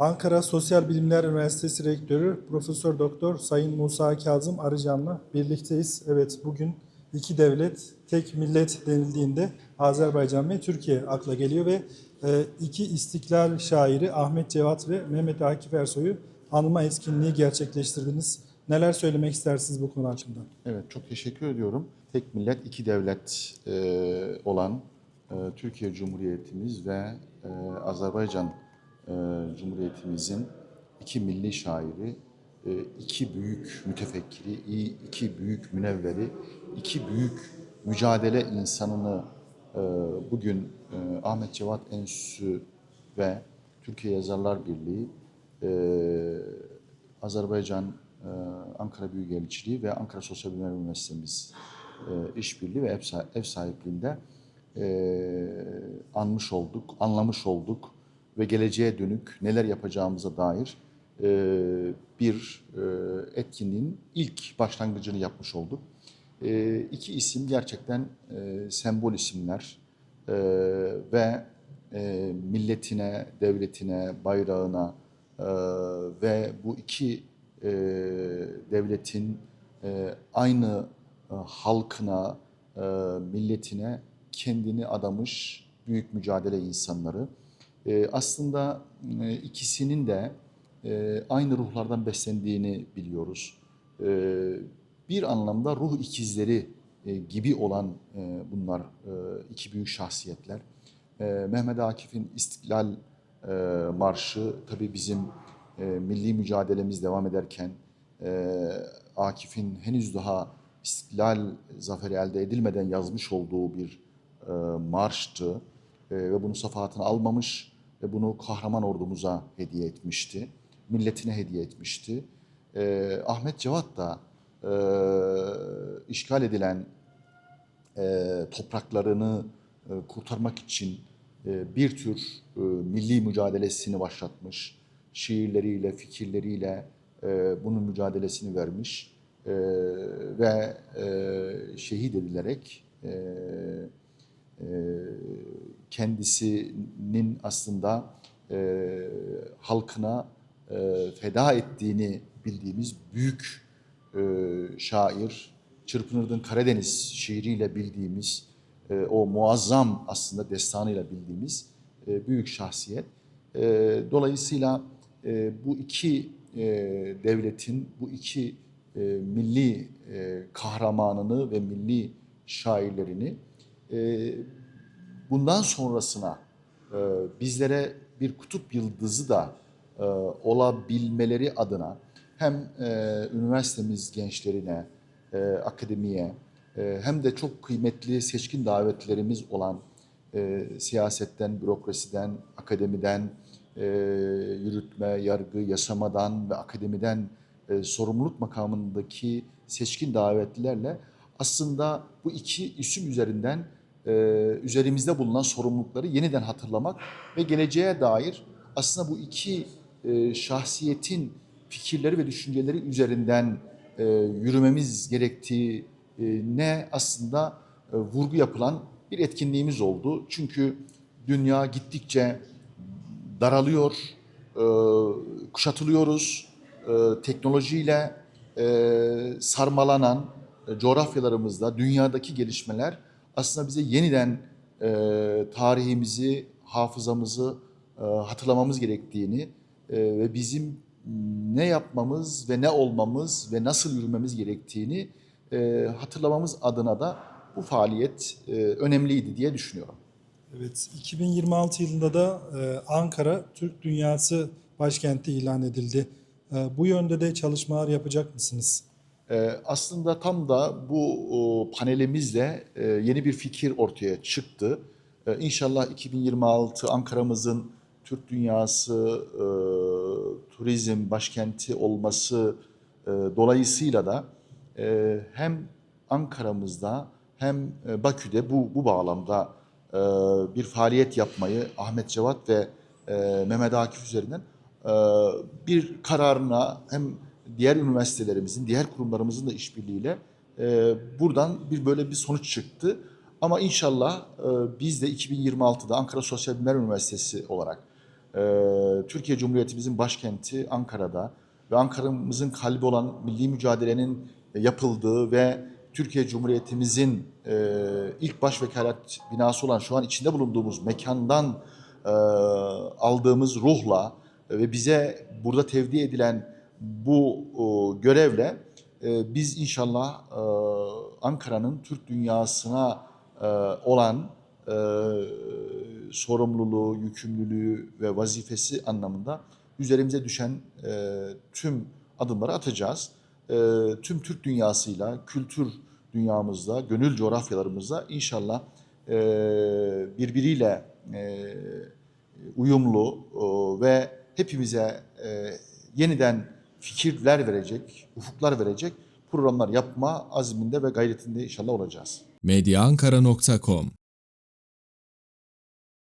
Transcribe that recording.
Ankara Sosyal Bilimler Üniversitesi Rektörü Profesör Doktor Sayın Musa Kazım Arıcan'la birlikteyiz. Evet bugün iki devlet, tek millet denildiğinde Azerbaycan ve Türkiye akla geliyor ve e, iki istiklal şairi Ahmet Cevat ve Mehmet Akif Ersoy'u anma etkinliği gerçekleştirdiniz. Neler söylemek istersiniz bu konu hakkında? Evet, çok teşekkür ediyorum. Tek millet, iki devlet e, olan e, Türkiye Cumhuriyetimiz ve Azerbaycan Cumhuriyetimizin iki milli şairi, e, iki büyük mütefekkiri, iki büyük münevveri, iki büyük mücadele insanını e, bugün e, Ahmet Cevat Enstitüsü ve Türkiye Yazarlar Birliği, Azerbaycan Ankara Büyükelçiliği ve Ankara Sosyal Bilimler Üniversitemiz işbirliği ve ev, sah- ev sahipliğinde anmış olduk, anlamış olduk ve geleceğe dönük neler yapacağımıza dair e, bir e, etkinliğin ilk başlangıcını yapmış olduk. E, iki isim gerçekten sembol isimler ve milletine, devletine, bayrağına ve bu iki devletin aynı halkına, milletine kendini adamış büyük mücadele insanları. E, aslında e, ikisinin de e, aynı ruhlardan beslendiğini biliyoruz. E, bir anlamda ruh ikizleri e, gibi olan e, bunlar e, iki büyük şahsiyetler. E, Mehmet Akif'in İstiklal e, Marşı tabii bizim e, milli mücadelemiz devam ederken e, Akif'in henüz daha İstiklal zaferi elde edilmeden yazmış olduğu bir e, marştı E, ve bunun safahatını almamış ve bunu kahraman ordumuza hediye etmişti. Milletine hediye etmişti. E, Ahmet Cevat da e, işgal edilen e, topraklarını e, kurtarmak için e, bir tür e, milli mücadelesini başlatmış. Şiirleriyle, fikirleriyle e, bunun mücadelesini vermiş e, ve e, şehit edilerek e, kendisinin aslında e, halkına e, feda ettiğini bildiğimiz büyük e, şair, Çırpınırdın Karadeniz şiiriyle bildiğimiz, e, o muazzam aslında destanıyla bildiğimiz e, büyük şahsiyet. E, dolayısıyla e, bu iki e, devletin, bu iki e, milli e, kahramanını ve milli şairlerini e, bundan sonrasına e, bizlere bir kutup yıldızı da e, olabilmeleri adına hem e, üniversitemiz gençlerine, e, akademiye e, hem de çok kıymetli seçkin davetlerimiz olan e, siyasetten, bürokrasiden, akademiden, e, yürütme, yargı, yasamadan ve akademiden e, sorumluluk makamındaki seçkin davetlilerle aslında bu iki isim üzerinden e, üzerimizde bulunan sorumlulukları yeniden hatırlamak ve geleceğe dair aslında bu iki e, şahsiyetin fikirleri ve düşünceleri üzerinden e, yürümemiz gerektiği ne aslında e, vurgu yapılan bir etkinliğimiz oldu. Çünkü dünya gittikçe daralıyor, e, kuşatılıyoruz. E, teknolojiyle e, sarmalanan e, coğrafyalarımızda dünyadaki gelişmeler aslında bize yeniden e, tarihimizi, hafızamızı e, hatırlamamız gerektiğini e, ve bizim ne yapmamız ve ne olmamız ve nasıl yürümemiz gerektiğini e, hatırlamamız adına da bu faaliyet e, önemliydi diye düşünüyorum. Evet, 2026 yılında da e, Ankara Türk Dünyası başkenti ilan edildi. E, bu yönde de çalışmalar yapacak mısınız? Ee, aslında tam da bu panelimizle e, yeni bir fikir ortaya çıktı. Ee, İnşallah 2026 Ankara'mızın Türk dünyası e, turizm başkenti olması e, dolayısıyla da hem Ankara'mızda hem Bakü'de bu bu bağlamda bir faaliyet yapmayı Ahmet Cevat ve Mehmet Akif üzerinden bir kararına hem diğer üniversitelerimizin, diğer kurumlarımızın da işbirliğiyle e, buradan bir böyle bir sonuç çıktı. Ama inşallah e, biz de 2026'da Ankara Sosyal Bilimler Üniversitesi olarak e, Türkiye Cumhuriyetimizin başkenti Ankara'da ve Ankara'mızın kalbi olan milli mücadelenin yapıldığı ve Türkiye Cumhuriyetimizin e, ilk baş vekalet binası olan şu an içinde bulunduğumuz mekandan e, aldığımız ruhla ve bize burada tevdi edilen bu e, görevle e, biz inşallah e, Ankara'nın Türk dünyasına olan sorumluluğu, yükümlülüğü ve vazifesi anlamında üzerimize düşen tüm adımları atacağız. Tüm Türk dünyasıyla, kültür dünyamızda, gönül coğrafyalarımızda inşallah e, birbiriyle uyumlu ve hepimize e, yeniden fikirler verecek, ufuklar verecek programlar yapma azminde ve gayretinde inşallah olacağız. medyaankara.com